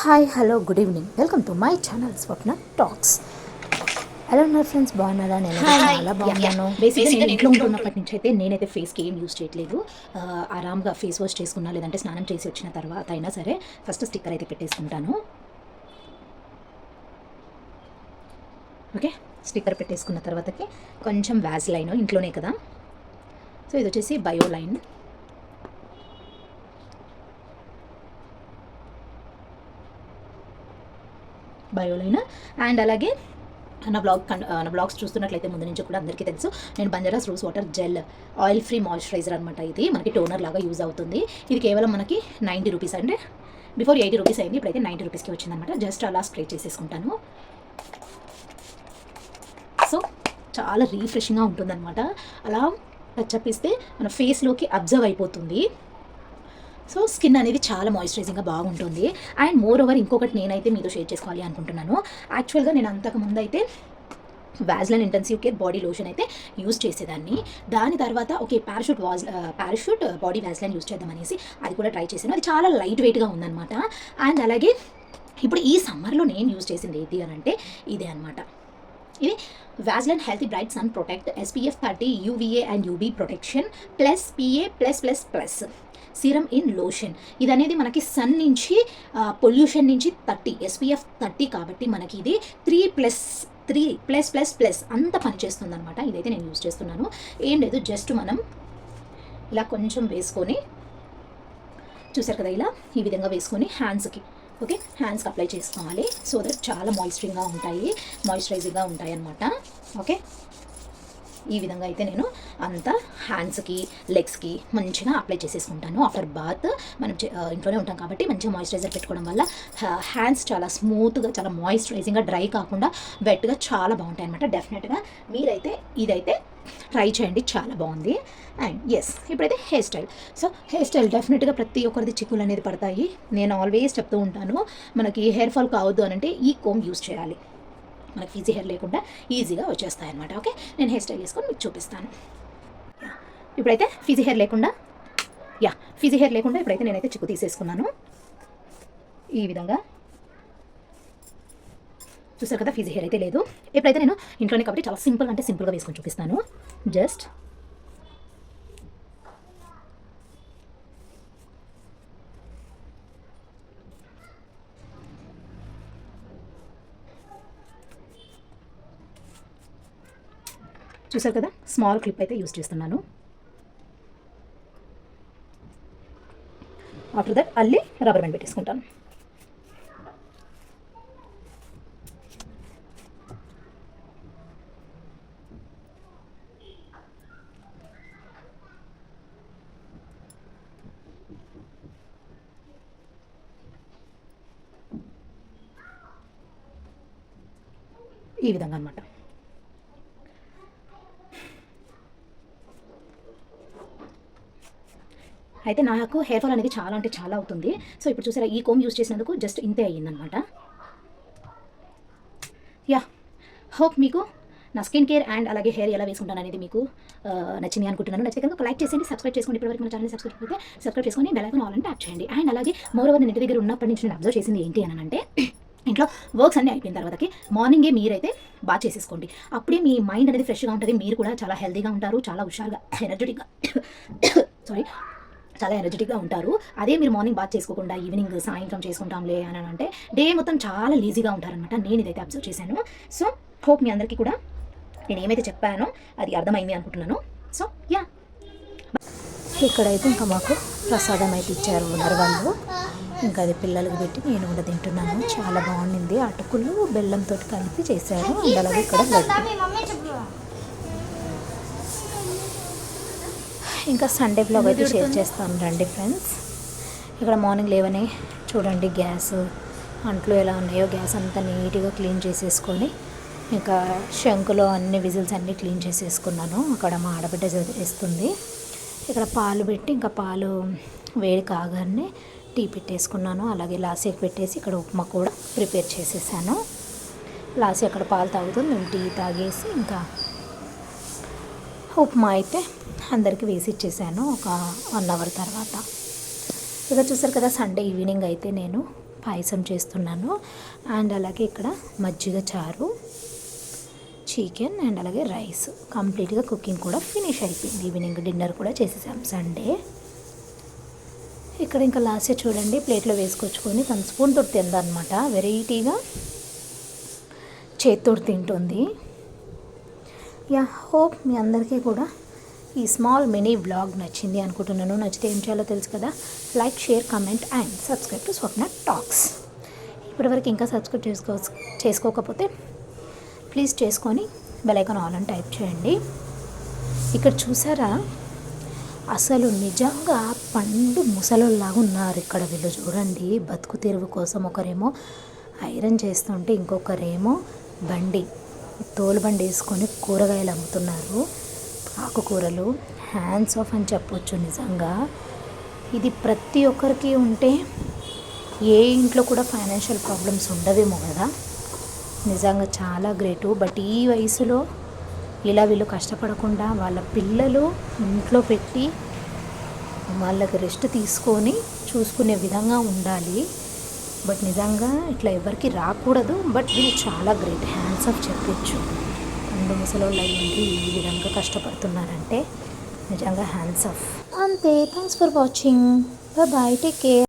Hi hello good evening welcome to my channel Swapna talks ఎలా ఉన్నారు friends బాగున్నారా? నేను చాలా బాగున్నాను. బేసిక్గా నేను ఇంట్లో ఉంటున్నప్పటి నుంచి అయితే నేనైతే ఫేస్కి ఏం యూస్ చేయట్లేదు. ఆరామ్గా ఫేస్ వాష్ చేసుకున్నా లేదంటే స్నానం చేసి వచ్చిన తర్వాత అయినా సరే ఫస్ట్ స్టిక్కర్ అయితే పెట్టేసుకుంటాను. ఓకే స్టిక్కర్ పెట్టేసుకున్న తర్వాతకి కొంచెం వ్యాజ్ లైన్ ఇంట్లోనే కదా. సో ఇది వచ్చేసి బయో లైన్ బయోలైనా అండ్ అలాగే నా బ్లాగ్ నా బ్లాగ్స్ చూస్తున్నట్లయితే ముందు నుంచి కూడా అందరికీ తెలుసు. నేను Banjara's rose water gel oil free moisturiser అనమాట ఇది. మనకి టోనర్ లాగా యూజ్ అవుతుంది. ఇది కేవలం మనకి నైంటీ రూపీస్ అంటే బిఫోర్ ఎయిటీ రూపీస్ అయింది. ఇప్పుడైతే నైంటీ రూపీస్కి వచ్చిందనమాట జస్ట్ అలా స్ప్రే చేసేసుకుంటాను. సో చాలా రీఫ్రెషింగ్గా ఉంటుందన్నమాట. అలా టచ్ ఇస్తే మన ఫేస్లోకి అబ్జర్వ్ అయిపోతుంది. సో స్కిన్ అనేది చాలా మాయిశ్చరైజింగ్గా బాగుంటుంది. అండ్ మోర్ ఓవర్ ఇంకొకటి నేనైతే మీతో షేర్ చేసుకోవాలి అనుకుంటున్నాను. యాక్చువల్గా నేను అంతకు ముందు అయితే Vaseline intensive care body lotion అయితే యూస్ చేసేదాన్ని. దాని తర్వాత okay Parachute was Parachute body Vaseline use చేద్దాం అనేసి అది కూడా ట్రై చేశాను. అది చాలా లైట్ వెయిట్గా ఉందన్నమాట. అండ్ అలాగే ఇప్పుడు ఈ సమ్మర్లో నేను యూస్ చేసింది ఏది అని అంటే ఇదే అనమాట ఇది Vaseline healthy bright sun protect SPF thirty UVA and UVB protection plus PA plus plus plus serum in lotion. ఇది అనేది మనకి సన్ నుంచి పొల్యూషన్ నుంచి థర్టీ ఎస్పీఎఫ్ థర్టీ కాబట్టి మనకి ఇది three plus three plus plus plus అంత పనిచేస్తుంది అనమాట ఇదైతే నేను యూజ్ చేస్తున్నాను. ఏం లేదు జస్ట్ మనం ఇలా కొంచెం వేసుకొని చూసారు కదా ఇలా? ఈ విధంగా వేసుకొని హ్యాండ్స్కి ఓకే? హ్యాండ్స్కి అప్లై చేసుకోవాలి. సో దట్ చాలా మాయిశ్చరింగ్గా ఉంటాయి మాయిశ్చరైజింగ్గా ఉంటాయి అన్నమాట ఓకే? ఈ విధంగా అయితే నేను అంతా హ్యాండ్స్కి లెగ్స్కి మంచిగా అప్లై చేసేసుకుంటాను. ఆఫ్టర్ బాత్ మనం చే- ఇంట్లోనే ఉంటాం కాబట్టి మంచిగా మాయిశ్చరైజర్ పెట్టుకోవడం వల్ల హ్యాండ్స్ చాలా స్మూత్గా చాలా మాయిశ్చరైజింగ్గా డ్రై కాకుండా వెట్గా చాలా బాగుంటాయి అనమాట డెఫినెట్గా మీరైతే ఇదైతే ట్రై చేయండి. చాలా బాగుంది. అండ్ ఎస్ ఇప్పుడైతే hair style so hair style డెఫినెట్గా ప్రతి ఒక్కరిది చిక్కులు అనేది పడతాయి. నేను ఆల్వేస్ చెప్తూ ఉంటాను మనకి హెయిర్ ఫాల్ కావద్దు అని అంటే ఈ కోమ్ యూస్ చేయాలి. మనకి ఈజీ హెయిర్ లేకుండా ఈజీగా వచ్చేస్తాయి అనమాట ఓకే? నేను హెయిర్ స్టైల్ వేసుకొని మీకు చూపిస్తాను. ఇప్పుడైతే ఫిజీ హెయిర్ లేకుండా యా ఫిజీ హెయిర్ లేకుండా ఇప్పుడైతే నేనైతే చిక్కు తీసేసుకున్నాను. ఈ విధంగా. చూసారు కదా ఫిజీ హెయిర్ అయితే లేదు. ఇప్పుడైతే నేను ఇంట్లోనే కాబట్టి చాలా సింపుల్ అంటే సింపుల్గా వేసుకొని చూపిస్తాను. జస్ట్ చూసారు కదా? స్మాల్ క్లిప్ అయితే యూస్ చేస్తున్నాను. ఆఫ్టర్ దట్ అల్లి రబ్బర్ బ్యాండ్ పెట్టేసుకుంటాను. ఈ విధంగా అనమాట అయితే నాకు హెయిర్ ఫాల్ అనేది చాలా అంటే చాలా అవుతుంది. సో ఇప్పుడు చూసారా ఈ కోమ్ యూస్ చేసినందుకు జస్ట్ ఇంతే అయ్యిందనమాట యా హోప్ మీకు నా స్కిన్ కేర్ అండ్ అలాగే హెయిర్ ఎలా వేసుకుంటాను అనేది మీకు నచ్చింది అనుకుంటున్నాను. నచ్చితే కనుక లైక్ చేసేయండి సబ్స్క్రైబ్ చేసుకోండి. ఇప్పటివరకు మన ఛానల్ సబ్స్క్రైబ్ అయితే సబ్స్క్రైబ్ చేసుకొని బెల్ ఐకాన్ ఆల్ అంటే యాప్ చేయండి. అండ్ అలాగే మోర్ ఓవర్ ఇంటి దగ్గర ఉన్నప్పటి నుంచి నేను అబ్జర్వ్ చేసింది ఏంటి అని అంటే ఇంట్లో వర్క్స్ అన్నీ అయిపోయిన తర్వాతకి మార్నింగే మీరైతే బాగా చేసేసుకోండి. అప్పుడే మీ మైండ్ అనేది ఫ్రెష్గా ఉంటుంది. మీరు కూడా చాలా హెల్తీగా ఉంటారు. చాలా హుషారుగా ఎనర్జెటిక్గా సారీ చాలా ఎనర్జెటిక్గా ఉంటారు. అదే మీరు మార్నింగ్ బాత్ చేసుకోకుండా ఈవినింగ్ సాయంత్రం చేసుకుంటాంలే అని అంటే డే మొత్తం చాలా లేజీగా ఉంటారనమాట నేను ఇదైతే అబ్జర్వ్ చేశాను. సో హోప్ మీ అందరికీ కూడా నేను ఏమైతే చెప్పానో అది అర్థమైంది అనుకుంటున్నాను. సో యా ఇక్కడైతే ఇంకా మాకు ప్రసాదం అయితే ఇచ్చారు ఉన్నారు వాళ్ళు. ఇంకా అది పిల్లలకి పెట్టి నేను కూడా తింటున్నాను. చాలా బాగుండింది. అటుకులు బెల్లంతో కలిపి చేశారు. అలాగే ఇక్కడ ఇంకా సండే బ్లాగ్ అయితే షేర్ చేస్తాను రండి ఫ్రెండ్స్ ఇక్కడ మార్నింగ్ లేవని చూడండి గ్యాస్ అంట్లు ఎలా ఉన్నాయో గ్యాస్ అంతా నీట్గా క్లీన్ చేసేసుకొని ఇంకా శంకులో అన్ని విజిల్స్ అన్నీ క్లీన్ చేసేసుకున్నాను. అక్కడ మా ఆడబిడ్డ వేస్తుంది ఇక్కడ పాలు పెట్టి ఇంకా పాలు వేడి కాగానే టీ పెట్టేసుకున్నాను. అలాగే లాసీకి పెట్టేసి ఇక్కడ ఉప్మా కూడా ప్రిపేర్ చేసేసాను. లాసీ అక్కడ పాలు తాగుతుంది మేము టీ తాగేసి ఇంకా ఉప్మా అయితే అందరికీ వేసి ఇచ్చేసాను ఒక వన్ అవర్ తర్వాత. ఇక చూసారు కదా సండే ఈవినింగ్ అయితే నేను పాయసం చేస్తున్నాను. అండ్ అలాగే ఇక్కడ మజ్జిగ చారు చికెన్ అండ్ అలాగే రైస్ కంప్లీట్గా కుకింగ్ కూడా ఫినిష్ అయిపోయింది. ఈవినింగ్ డిన్నర్ కూడా చేసేసాం సండే ఇక్కడ ఇంకా లాస్ట్ చూడండి ప్లేట్లో వేసుకొచ్చుకొని తన స్పూన్ తోటి తిందనమాట వెరైటీగా చేతితో తింటుంది. యా హోప్ మీ అందరికీ కూడా ఈ స్మాల్ మినీ వ్లాగ్ నచ్చింది అనుకుంటున్నాను. నచ్చితే ఏం చేయాలో తెలుసు కదా? Like share comment and subscribe to Swapna talks. ఇప్పటివరకు ఇంకా సబ్స్క్రైబ్ చేసుకో చేసుకోకపోతే ప్లీజ్ చేసుకొని బెలైకాన్ ఆల్ అని టైప్ చేయండి. ఇక్కడ చూసారా? అసలు నిజంగా పండు ముసలోళ్ళలాగా ఉన్నారు ఇక్కడ వీళ్ళు చూడండి. బతుకు తెరువు కోసం ఒకరేమో ఐరన్ చేస్తుంటే ఇంకొకరేమో బండి. తోలుబండి వేసుకొని కూరగాయలు అమ్ముతున్నారు. ఆకుకూరలు హ్యాండ్స్ ఆఫ్ అని చెప్పొచ్చు నిజంగా. ఇది ప్రతి ఒక్కరికి ఉంటే ఏ ఇంట్లో కూడా ఫైనాన్షియల్ ప్రాబ్లమ్స్ ఉండవేమో కదా. నిజంగా చాలా గ్రేటు బట్ ఈ వయసులో ఇలా వీళ్ళు కష్టపడకుండా వాళ్ళ పిల్లలు ఇంట్లో పెట్టి వాళ్ళకి రెస్ట్ తీసుకొని చూసుకునే విధంగా ఉండాలి. బట్ నిజంగా ఇట్లా ఎవరికి రాకూడదు బట్ వీళ్ళు చాలా గ్రేట్. హ్యాండ్స్ ఆఫ్ చెప్పచ్చు. రెండు ముసలోళ్ళు అయ్యింది ఈ విధంగా కష్టపడుతున్నారంటే. నిజంగా హ్యాండ్స్ ఆఫ్ అంతే. Thanks for watching bye take care